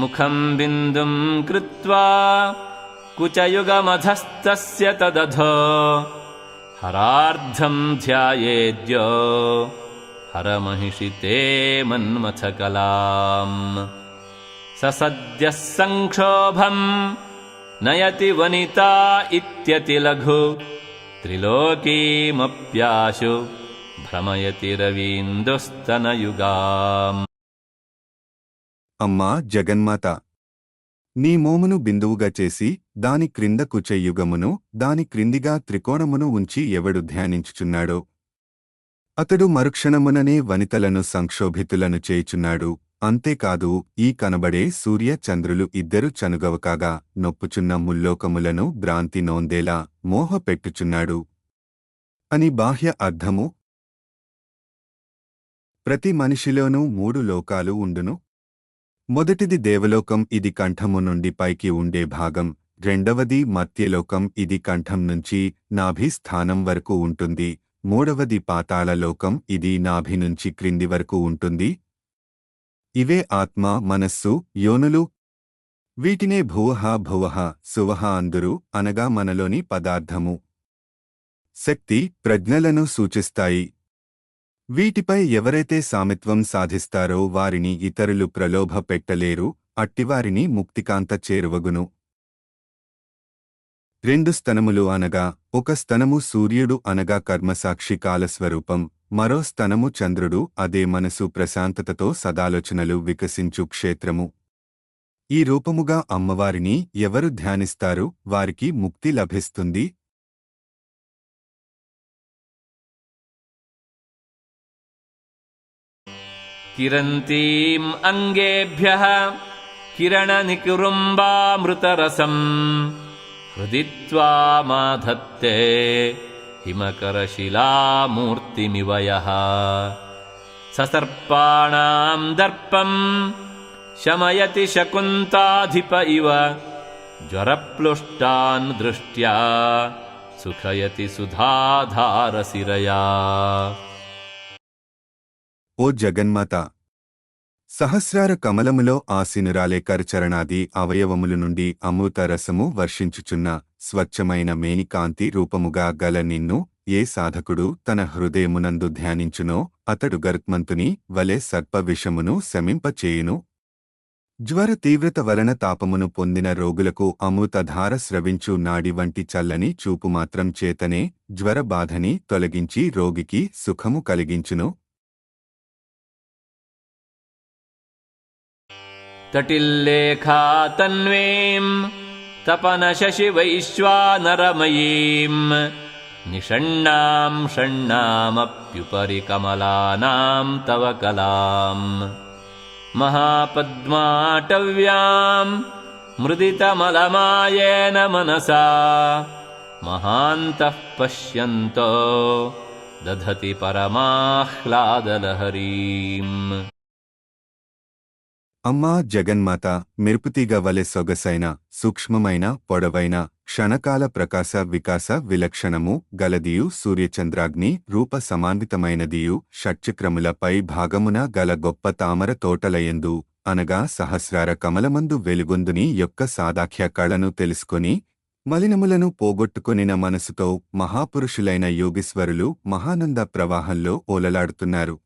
मुखम् बिन्दुम् कृत्वा कुचयुगमधस्तस्य तदधो। हरार्धम् ध्यायेद्य हरमहिषिते मन्मथकलाम्। स सद्यः सङ्क्षोभम् नयति वनिता इत्यतिलघु त्रिलोकीमप्याशु भ्रमयति रवीन्दुस्तनयुगाम्। అమ్మా జగన్మాత! నీ మోమును బిందువుగా చేసి దాని క్రింద కుచయుగమును దాని క్రిందిగా త్రికోణమును ఉంచి ఎవడు ధ్యానించుచున్నాడో? అతడు మరుక్షణముననే వనితలను సంక్షోభితులను చేయుచున్నాడు. అంతేకాదు ఈ కనబడే సూర్య చంద్రులు ఇద్దరు చనుగవకాగా నొప్పుచున్న ముల్లోకములను భ్రాంతి నోందేలా మోహ పెట్టుచున్నాడు. అని బాహ్య అర్థము? ప్రతి మనిషిలోనూ మూడు లోకాలు ఉండును. మొదటిది దేవలోకం ఇది కంఠము నుండి పైకి ఉండే భాగం. రెండవది మత్యలోకం ఇది కంఠం నుంచి నాభి స్థానం వరకు ఉంటుంది. మూడవది పాతాళలోకం ఇది నాభి నుంచి క్రింది వరకు ఉంటుంది. ఇవే ఆత్మ మనస్సు యోనులు. వీటినే భువహ భువహ సువహ అందురు అనగా మనలోని పదార్థము. శక్తి ప్రజ్ఞలను సూచిస్తాయి. వీటిపై ఎవరైతే సామిత్వం సాధిస్తారో వారిని ఇతరులు ప్రలోభ పెట్టలేరు అట్టివారిని ముక్తికాంత చేరువగును. రెండు స్తనములు అనగా ఒక స్తనము సూర్యుడు అనగా కర్మసాక్షి కాలస్వరూపం మరో స్తనము చంద్రుడు అదే మనసు ప్రశాంతతతో సదాలోచనలు వికసించు క్షేత్రము. ఈ రూపముగా అమ్మవారిని ఎవరు ధ్యానిస్తారు వారికి ముక్తి లభిస్తుంది किरन्तीम् अङ्गेभ्यः किरणनिकुरुम्बामृतरसम् हृदि त्वामाधत्ते हिमकरशिलामूर्तिमिव यः ससर्पाणाम् दर्पम् शमयति शकुन्ताधिप इव ज्वरप्लुष्टान् दृष्ट्या सुखयति सुधाधारसिरया। ओ जगन्माता సహస్రార కమలములో ఆసీనురాలే చరణాది అవయవములు నుండి అమృత రసము వర్షించుచున్న స్వచ్ఛమైన మేనికాంతి రూపముగా గల నిన్ను ఏ సాధకుడు తన హృదయమునందు ధ్యానించునో అతడు గర్క్మంతుని వలె సర్ప విషమును శమింపచేయును. జ్వర తీవ్రత వలన తాపమును పొందిన రోగులకు అమృతధార స్రవించు నాడి వంటి చల్లని చూపు మాత్రం చేతనే జ్వర బాధని తొలగించి రోగికి సుఖము కలిగించును. तटिल्लेखा तन्वीम् तपनशशिवैश्वानरमयीम्। निषण्णाम् षण्णामप्युपरि कमलानाम् तव कलाम्। महापद्माटव्याम् मृदितमलमायेन मनसा। महान्तः पश्यन्तो दधति परमाह्लादलहरीम् అమ్మా జగన్మాత మెరుపుతీగ వలె సొగసైన సూక్ష్మమైన పొడవైన క్షణకాల ప్రకాశ వికాస విలక్షణము గలదియు సూర్యచంద్రాగ్ని రూప సమాన్వితమైనదియు షట్చక్రములపై భాగమున గల గొప్ప తామర తోటలయందు అనగా సహస్రార కమలమందు వెలుగొందుని యొక్క సాదాఖ్య కళను తెలుసుకొని మలినములను పోగొట్టుకొనిన మనసుతో మహాపురుషులైన యోగీశ్వరులు మహానంద ప్రవాహంలో ఓలలాడుతున్నారు.